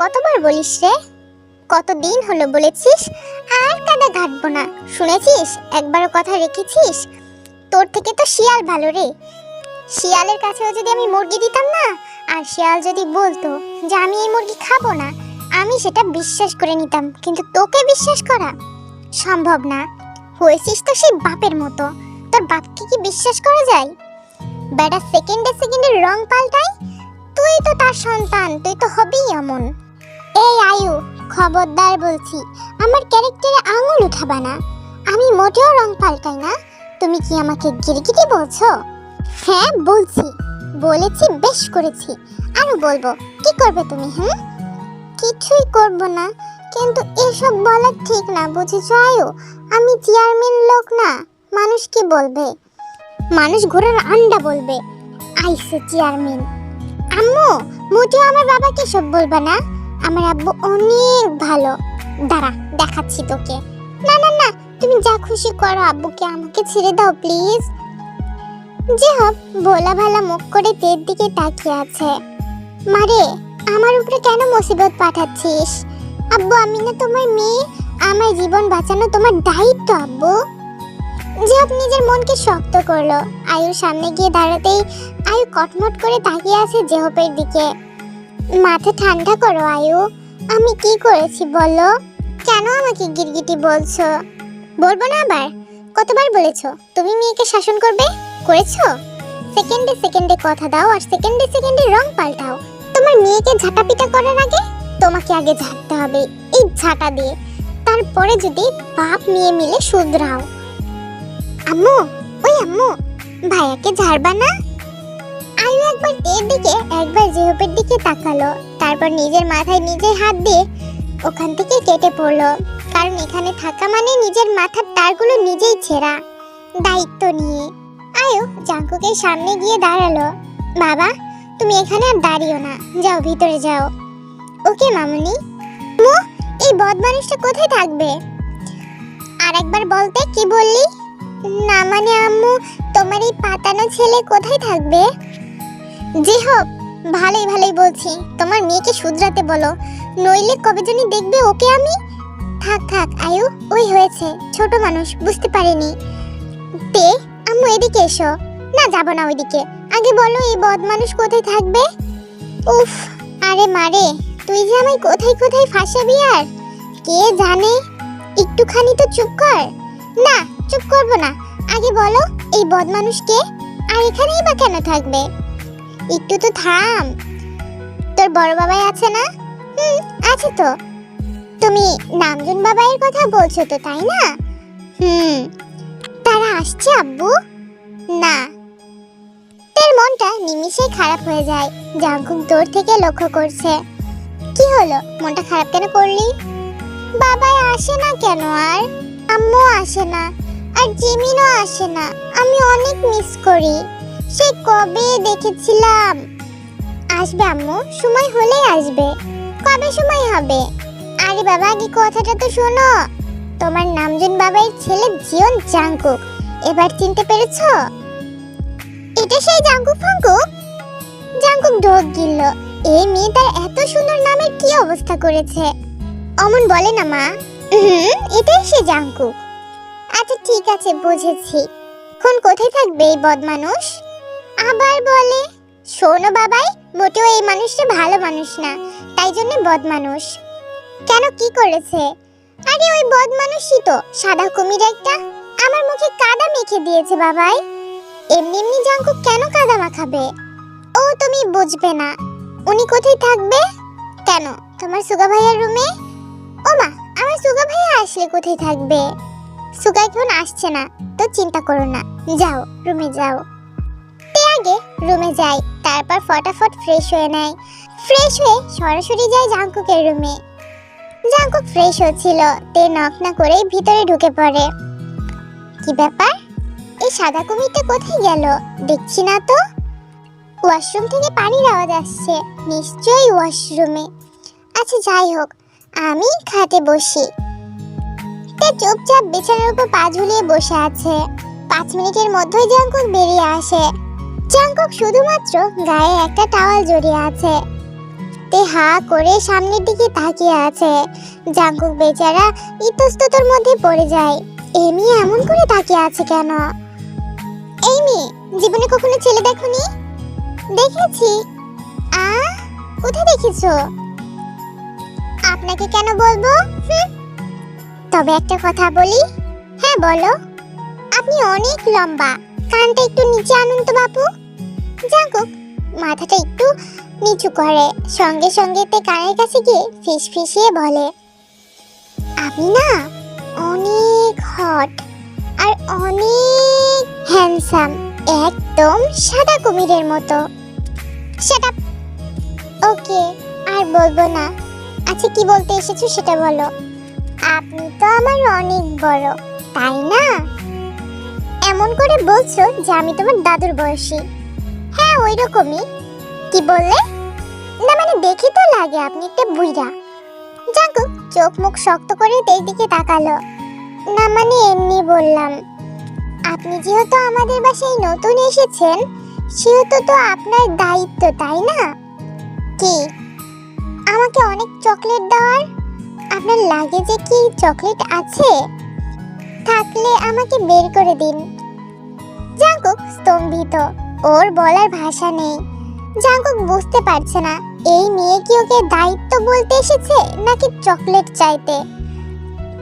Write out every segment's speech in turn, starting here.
কতবার বলিস রে? কতদিন হলো বলেছিস? আর কাদা ঘাটবো না। শুনেছিস? একবারও কথা রেখেছিস? তোর থেকে তো শিয়াল ভালো রে। শিয়ালের কাছেও যদি আমি মুরগি দিতাম না, আর শিয়াল যদি বলতো যে আমি এই মুরগি খাব না, আমি সেটা বিশ্বাস করে নিতাম। কিন্তু তোকে বিশ্বাস করা সম্ভব না। হয়েছিস তো সেই বাপের মতো। তোর বাপকে কি বিশ্বাস করা যায়? বেটা সেকেন্ডে সেকেন্ডে রং পাল্টাই তুই তো তার সন্তান, তুই তো হবেই এমন এই আয়ু, খবরদার বলছি, আমার ক্যারেক্টারে আঙুল উঠাবা না। আমি মোটেও রং পাল্টাই না। তুমি কি আমাকে গিরগিটি বলছো? হ্যাঁ বলছি। বলেছি, বেশ করেছি। আরও বলব, কি করবে তুমি, হুম? কিছুই করব না। কিন্তু এসব বলা ঠিক না, বুঝেছ আয়ু? আমি চেয়ারম্যান লোক না। মানুষ কি বলবে? মানুষ ঘোড়ার আন্ডা বলবে। আইসে চেয়ারম্যান আম্মু, মোটেও আমার বাবাকে সব বলবা না। আমার আব্বু অনেক ভালো। দাঁড়া, দেখাচ্ছি তোকে। না না না, তুমি যা খুশি করো, আব্বুকে আমাকে ছেড়ে দাও, প্লিজ। যে হোক, ভোলা ভালা মুখ করে তের দিকে তাকিয়ে আছে। মারে আমার উপরে কেন মুসিবত পাঠাচ্ছিস? আব্বু, আমি না তোমার মেয়ে, আমার জীবন বাঁচানো তোমার দায়িত্ব, আব্বু। জিহাব নিজের মনকে শক্ত করল। আয়ুর সামনে গিয়ে দাঁড়াতেই আয়ু কটমট করে তাকিয়ে আছে জেহপের দিকে। মাথা ঠান্ডা করো, আয়ু। আমি কি করেছি বলো? কেন আমাকে গিরগিটি বলছো? বলব না আবার। কতবার বলেছ? তুমি মেয়েকে শাসন করবে? করেছ? সেকেন্ডে সেকেন্ডে কথা দাও আর সেকেন্ডে সেকেন্ডে রং পাল্টাও। তোমার মেয়েকে ঝাঁটাপিটা করার আগে তোমাকে আগে ঝাঁটতে হবে, এই ঝাঁটা দিয়ে। তারপরে যদি বাপ মেয়ে মিলে শুধরাও। আম্মু, ওই আম্মু, ভাইয়াকে ঝাড়বা না? আয়ু একবার এর দিকে, একবার জেহপের দিকে তাকালো। তারপর নিজের মাথায় নিজে হাত দিয়ে ওখান থেকে কেটে পড়ল। কারণ এখানে থাকা মানে নিজের মাথার তারগুলো নিজেই ছেঁড়া। দায়িত্ব নিয়ে। আয়ু জাঙ্কুকের সামনে গিয়ে দাঁড়াল। বাবা, তুমি এখানে আর দাঁড়িও না। যাও, ভিতরে যাও। ওকে, মামুনি। মু, এই বদ মানুষটা কোথায় থাকবে? আর একবার বলতে কি বললি? না মানে আম্মু, তোমার এই পাতানো ছেলে কোথায় থাকবে? যে হোক, ভালোই ভালোই বলছি। তোমার মেয়েকে শুধরাতে বলো। নইলে কবে জানি দেখবে ওকে আমি? থাক থাক, আয়ু, ওই হয়েছে। ছোট মানুষ, বুঝতে পারেনি। তে, আম্মু এদিকে এসো। না, যাব না ওইদিকে। আগে বলো এই বদ মানুষ কোথায় থাকবে? উফ, আরে মারে তুই যে আমায় কোথায় কোথায় ফাঁসাবি আর? কে জানে? একটুখানি তো চুপ কর। না, চুপ করব না। আগে বলো, এই বদ মানুষ কে? আর এখানেই বা কেন থাকবে? একটু তো থাম। তোর বড় বাবাই আছে না? হুম, আছে তো। তুমি নামজুন বাবাইয়ের কথা বলছো তো, তাই না? হুম। তারা আসছে, আব্বু? না। তোর মনটা নিমিষেই খারাপ হয়ে যায়। জাঙ্কুক দূর থেকে লক্ষ্য করছে। কি হলো? মনটা খারাপ কেন করলি? বাবাই আসে না কেন আর? আম্মু আসে না। আর জিমিনও আসে না। আমি অনেক মিস করি। সে কবে দেখেছিলাম? আসবে আম্মু, সময় হলেই আসবে। কবে সময় হবে? আরে বাবা, আগে কথাটা তো শোনো। তোমার নামজন বাবার ছেলে জিয়ন জাঙ্কুক। এবার চিনতে পেরেছ? এটা সেই জাঙ্কুক ফাঙ্কুক? জাঙ্কুক ঢোক গিলল। এই মেয়ে তার এত সুন্দর নামের কি অবস্থা করেছে? অমন বলে না মা। এটাই সে জাঙ্কুক। আচ্ছা ঠিক আছে, বুঝেছি। এখন কোথায় থাকবে এই বদমানুষ? আবার বলে, শোনো বাবাই, মোটেও এই মানুষটা ভালো মানুষ না, তাই জন্য বদ মানুষ। কেন কি করেছে? আরে ওই বদ মানুষই তো, সাদা কুমির একটা। আমার মুখে কাদা মেখে দিয়েছে বাবাই। এমনি এমনি জাঙ্কু কেন কাদা মাখাবে? ও তুমি বুঝবে না। উনি কোথায় থাকবে? কেন, তোমার সুগা ভাইয়ার রুমে? ও মা, আমার সুগা ভাইয়া আসলে কোথায় থাকবে? সুগা এখন আসছে না, তো চিন্তা করো না। যাও, রুমে যাও। আগে রুমে যায় তারপর ফটাফট ফ্রেশ হয়ে নেয়। ফ্রেশ হয়ে সরাসরি যায় জাঙ্কুকের রুমে। জাঙ্কুক ফ্রেশ হচ্ছিল, তে নক না করেই ভিতরে ঢুকে পড়ে। কি ব্যাপার? এই সাদা কুমিরটা কোথায় গেল? দেখছি না তো। ওয়াশরুম থেকে পানির আওয়াজ আসছে, নিশ্চয়ই ওয়াশরুমে। আচ্ছা যাই হোক, আমি খাটে বসি। তে চুপচাপ বিছানার উপর পা ঝুলিয়ে বসে আছে। পাঁচ মিনিটের মধ্যেই জাঙ্কুক বেরিয়ে আসে। জাঙ্কুক শুধুমাত্র গায়ে একটা টাওয়াল জড়িয়ে আছে। তে হা করে সামনের দিকে তাকিয়ে আছে। জাঙ্কুক বেচারা ইতস্ততর মধ্যে পড়ে যায়। এমি এমন করে তাকিয়ে আছে কেন? এই জীবনে কখনো ছেলে দেখনি? দেখেছি। আ, কোথায় দেখেছ? আপনাকে কেন বলব? তবে একটা কথা বলি। হ্যাঁ বলো। আপনি অনেক লম্বা। কানটা একটু নিচে আনুন তো, বাপু। জাঙ্কুক, মাথাটা একটু নিচু করে, সঙ্গে সঙ্গে তে কানের কাছে গিয়ে ফিস ফিসিয়ে বলে, আপনি না অনেক হট আর অনেক হ্যান্ডসাম, একদম সাদা কুমিরের মতো। সেটা ওকে, আর বলব না। আচ্ছা কি বলতে এসেছ সেটা বলো। আপনি তো আমার অনেক বড়, তাই না? এমন করে বলছো যে আমি তোমার দাদুর বয়সী। হ্যাঁ ওই রকমই কি বললে? না মানে দেখি তো লাগে, আপনি একটা বুইরা জাগো চোখ মুখ শক্ত করে তেই দিকে তাকালো। না মানে এমনি বললাম। আপনি যেহেতু আমাদের বাসায় নতুন এসেছেন, সেহেতু তো আপনার দায়িত্ব, তাই না? কি? আমাকে অনেক চকলেট দেওয়ার? আপনার লাগেজে কি চকলেট আছে? থাকলে আমাকে বের করে দিন। জাঙ্কুক স্তম্ভিত। ওর বলার ভাষা নেই। জাঙ্কুক বুঝতে পারছে না, এই মেয়ে কি ওকে দায়িত্ব বলতে এসেছে নাকি চকলেট চাইতে?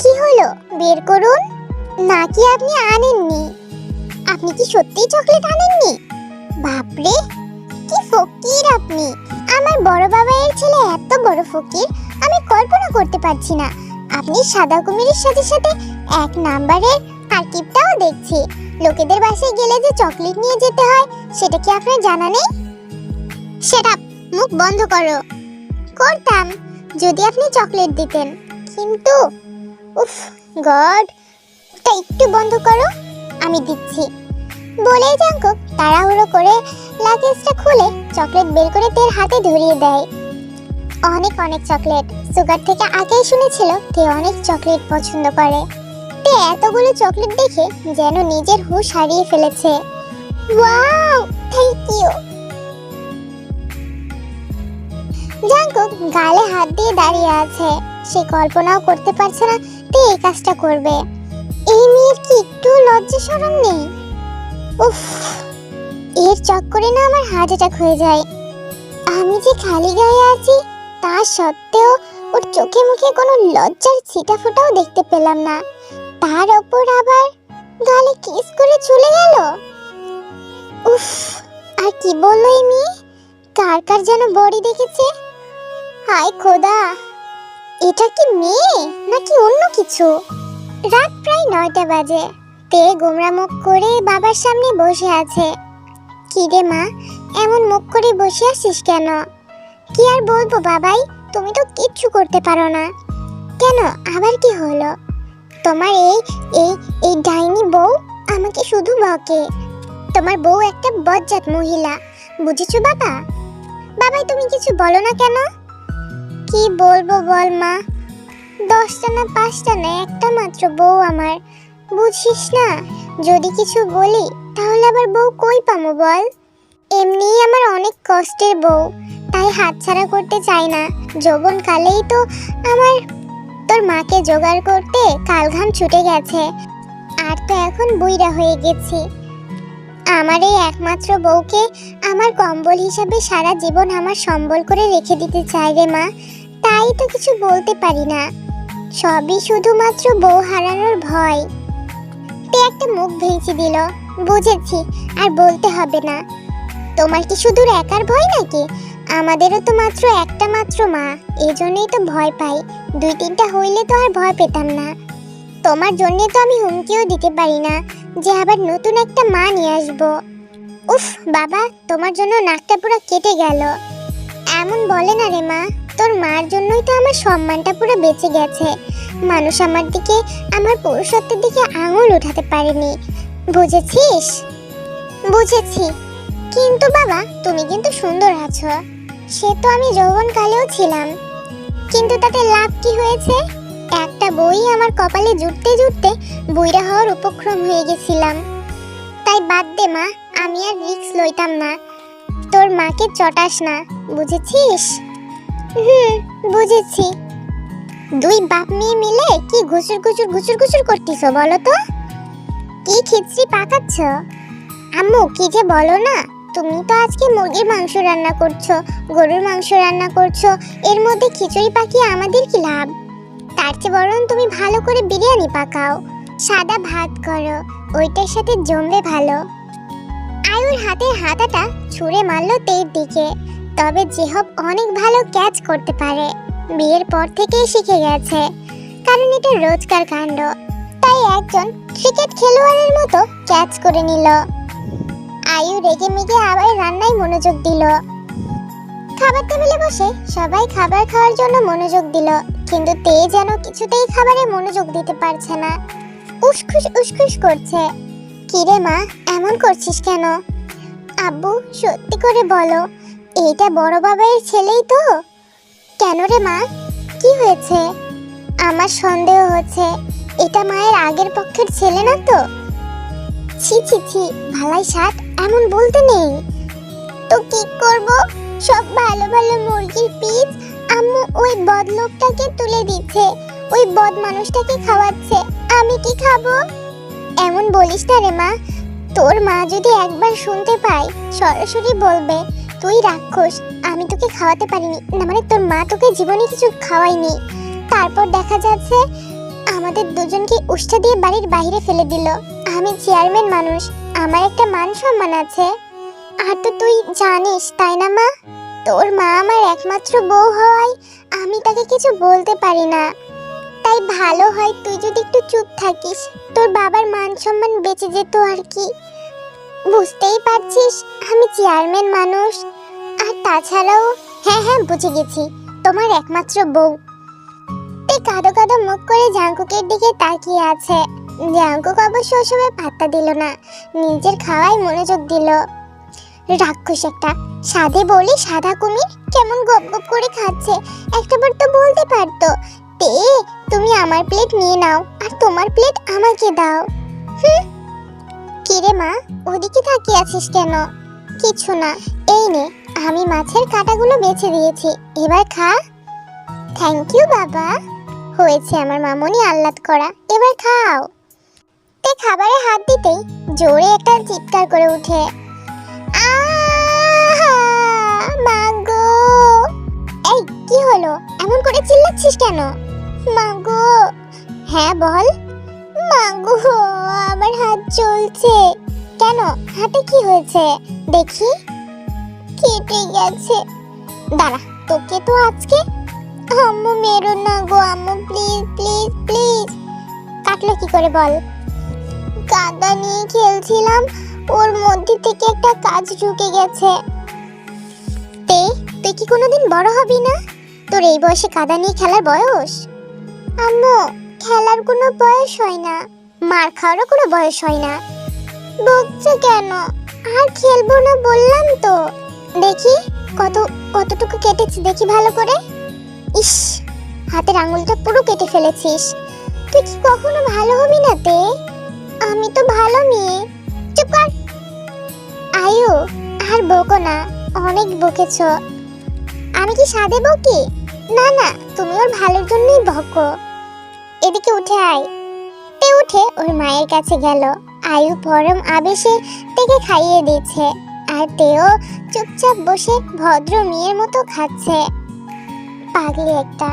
কি হলো? বের করুন। নাকি আপনি আনেননি? আপনি কি সত্যিই চকলেট আনেননি? বাপরে, কি ফকির আপনি। আমার বড় বাবাইয়ের ছেলে এত বড় ফকির, আমি কল্পনা করতে পারছি না। আপনি সাদা কুমিরের সাথে সাথে এক নাম্বারের তারকিবটাও দেখছি। লোকেদের বাসায় গেলে যে চকলেট নিয়ে যেতে হয়, সেটা কি আপনার জানা নেই? সেটা মুখ বন্ধ করো। করতাম, যদি আপনি চকলেট দিতেন। কিন্তু, উফ, গড, ওটা একটু বন্ধ করো, আমি দিচ্ছি। বলেই জাঙ্কুক তাড়াহুড়ো করে লাগেজটা খুলে চকলেট বের করে তের হাতে ধরিয়ে দেয়। অনেক অনেক চকলেট। সুগার থেকে আগেই শুনেছিল তে অনেক চকলেট পছন্দ করে। তে এতগুলো চকলেট দেখে যেন নিজের হুঁশ হারিয়ে ফেলেছে। ওয়াও থ্যাংক ইউ জাঙ্কুক গালে হাত দিয়ে দাঁড়িয়ে আছে। সে কল্পনাও করতে পারছে না তে এই কাজটা করবে। এই মেয়ের কি একটু লজ্জা শরম নেই? উফ, এর চক্করে না আমার হার্ট অ্যাটাক হয়ে যায়। আমি যে খালি গায়ে আছি, তা সত্ত্বেও ওর চোখে মুখে কোনো লজ্জার ছিটা ফোটাও দেখতে পেলাম না। তার ওপর আবার গালে কিস করে চলে গেল? উফ, আর কি বলল এই মেয়ে? কার কার যেন বডি দেখেছে? হায় খোদা! এটা কি মেয়ে নাকি অন্য কিছু? রাত প্রায় নয়টা বাজে। তে গোমরা মুখ করে বাবার সামনে বসে আছে। কি রে মা, এমন মুখ করে বসে আছিস কেন? কি আর বলব বাবাই, তুমি তো কিচ্ছু করতে পারো না। কেন, আবার কি হলো? তোমার এই এই এই ডাইনি বউ আমাকে শুধু বকে। তোমার বউ একটা বজ্জাত মহিলা, বুঝেছ বাবা? বাবাই তুমি কিছু বলো না কেন? কি বলব বল মা? দশটা না পাঁচটা না, একটা মাত্র বউ আমার। বুঝিস না, যদি কিছু বলি, তাহলে আবার বউ কই পামো বল? এমনিই আমার অনেক কষ্টের বউ, তাই হাতছাড়া করতে চাই না। যৌবন কালেই তো আমার তোর মাকে জোগাড় করতে কালঘাম ছুটে গেছে। আর তো এখন বুইরা হয়ে গেছি। আমার এই একমাত্র বউকে আমার কম্বল হিসাবে সারা জীবন আমার সম্বল করে রেখে দিতে চাই রে মা। তাই তো কিছু বলতে পারি না। সবই শুধুমাত্র বউ হারানোর ভয়। তে একটা মুখ ভেঙচি দিল। বুঝেছি, আর বলতে হবে না। তোমার কি শুধু একার ভয় নাকি? আমাদেরও তো মাত্র একটা মাত্র মা। এই জন্যই তো ভয় পাই। দুই তিনটা হইলে তো আর ভয় পেতাম না। তোমার জন্যে তো আমি হুমকিও দিতে পারি না যে আবার নতুন একটা মা নিয়ে আসব। উফ, বাবা, তোমার জন্য নাকটা পুরো কেটে গেল। এমন বলে না রে মা, তোর মার জন্যই তো আমার সম্মানটা পুরো বেঁচে গেছে। মানুষ আমার দিকে, আমার পুরুষত্বের দিকে আঙুল উঠাতে পারেনি। বুঝেছিস? বুঝেছি। কিন্তু বাবা, তুমি কিন্তু সুন্দর আছো। সে তো আমি যৌবনকালেও ছিলাম। কিন্তু তাতে লাভ কি হয়েছে? একটা বই আমার কপালে জুটতে জুটতে বইরা হওয়ার উপক্রম হয়ে গেছিলাম। তাই বাদ দে মা, আমি আর রিক্স লইতাম না। তোর মাকে চটাস না, বুঝেছিস? হুম, বুঝেছি। দুই বাপ মেয়ে মিলে কি ঘুষুর ঘুষুর ঘুষুর ঘুষুর করতেছো বলো তো? কি খিচড়ি পাকাচ্ছ? আম্মু, কি যে বলো না? তুমি তো আজকে মুরগির মাংস রান্না করছ, গরুর মাংস রান্না করছ, এর মধ্যে খিচুড়ি পাকিয়ে আমাদের কি লাভ? তার চেয়ে বরং তুমি ভালো করে বিরিয়ানি পাকাও। সাদা ভাত করো, ওইটার সাথে জমবে ভালো। আয়ুর হাতের হাতাটা ছুঁড়ে মারলো তের দিকে। তবে জেহব অনেক ভালো ক্যাচ করতে পারে, বিয়ের পর থেকেই শিখে গেছে। কারণ এটা রোজকার কাণ্ড। তাই একজন ক্রিকেট খেলোয়াড়ের মতো ক্যাচ করে নিল। আয়ু রেগে মেগে আবার রান্নায় মনোযোগ দিল। খাবার টেবিলে বসে সবাই খাবার খাওয়ার জন্য মনোযোগ দিল, কিন্তু তে যেন কিছুতেই খাবারে মনোযোগ দিতে পারছে না। উসখুস উসখুস করছে। কিরে মা, এমন করছিস কেন? আব্বু, সত্যি করে বলো, এইটা বড় বাবার ছেলেই তো? কেন রে মা? কি হয়েছে? আমার সন্দেহ হচ্ছে, এটা মায়ের আগের পক্ষের ছেলে না তো? ছি ছি ছি, ভালাই সাত এমন বলতে নেই। তো কি করব? সব ভালো ভালো মুরগির পিস আম্মু ওই বদ লোকটাকে তুলে দিচ্ছে। ওই বদ মানুষটাকে খাওয়াচ্ছে। আমি কি খাব? এমন বলিস না রে মা। তোর মা যদি একবার শুনতে পায়, সরাসরি বলবে, তুই রাক্ষস, আমি তোকে খাওয়াতে পারিনি। না মানে তোর মা তোকে জীবনে কিছু খাওয়াইনি তারপর দেখা যাচ্ছে আমাদের দুজনকে উষ্ঠা দিয়ে বাড়ির বাইরে ফেলে দিল। আমি চেয়ারম্যান মানুষ, আমার একটা মান সম্মান আছে। আর তো তুই জানিস, তাই না মা? তোর মা আমার একমাত্র বউ হওয়ায় আমি তাকে কিছু বলতে পারি না। তাই ভালো হয় তুই যদি একটু চুপ থাকিস, তোর বাবার মান সম্মান বেঁচে যেত আর কি। বুঝতেই পারছিস, আমি চেয়ারম্যান মানুষ। আর তাছাড়াও হ্যাঁ হ্যাঁ বুঝে গেছি, তোমার একমাত্র বউ। কাদো কাদো মুখ করে জাঙ্কুকের দিকে তাকিয়ে আছে। জাঙ্কুক অবশ্য ওসবে পাত্তা দিল না, নিজের খাওয়ায় মনোযোগ দিল। রাক্ষস একটা সাদে বলি সাদা কুমির কেমন গপ গপ করে খাচ্ছে, একটাবার তো বলতে পারতো, তে, তুমি আমার প্লেট নিয়ে নাও, আর তোমার প্লেট আমাকে দাও। কিরে মা, ওদিকে তাকিয়ে আছিস কেন? কিছু না, এই নে, আমি মাছের কাঁটাগুলো বেছে দিয়েছি, এবার খা। থ্যাংক ইউ বাবা। হয়েছে আমার মামনি আহ্লাদ করা। এবার খাও। তে খাবারে হাত দিতেই জোরে একটা চিৎকার করে উঠে, আহা! মা গো! এই, কি হলো? এমন করে চিল্লাচ্ছিস কেন? মা গো! হ্যাঁ বল। মা গো, আমার হাত চলছে। কেন? হাতে কি হয়েছে? দেখি। কেটে গেছে। দাঁড়া, তোকে তো আজকে আম্মু মেরো না গো আম্মু প্লিজ প্লিজ প্লিজ কাটলো কি করে বল? কাদা নিয়ে খেলছিলাম, ওর মধ্যে থেকে একটা কাজ ঢুকে গেছে। তে, তুই কি কোনোদিন বড় হবি না? তোর এই বয়সে কাদা নিয়ে খেলার বয়স? আম্মু, খেলার কোনো বয়স হয় না। মার খাওয়ারও কোনো বয়স হয় না। বকছো কেন? আর খেলব না বললাম তো। দেখি, কত, কতটুকু কেটেছি দেখি ভালো করে। ইস, হাতের আঙুলটা পুরো কেটে ফেলেছিস। তুই কি কখনো ভালো হবি না তে? আমি তো ভালো মেয়ে। চুপ কর। আয়ু, আর বকো না, অনেক বকেছ। আমি কি সাদে বকি? না না, তুমি ওর ভালোর জন্যই বকো। এদিকে উঠে আয়। তে উঠে ওর মায়ের কাছে গেল। আয়ু পরম আবেশে তেকে খাইয়ে দিচ্ছে আর তেও চুপচাপ বসে ভদ্র মেয়ের মতো খাচ্ছে। পাগলি একটা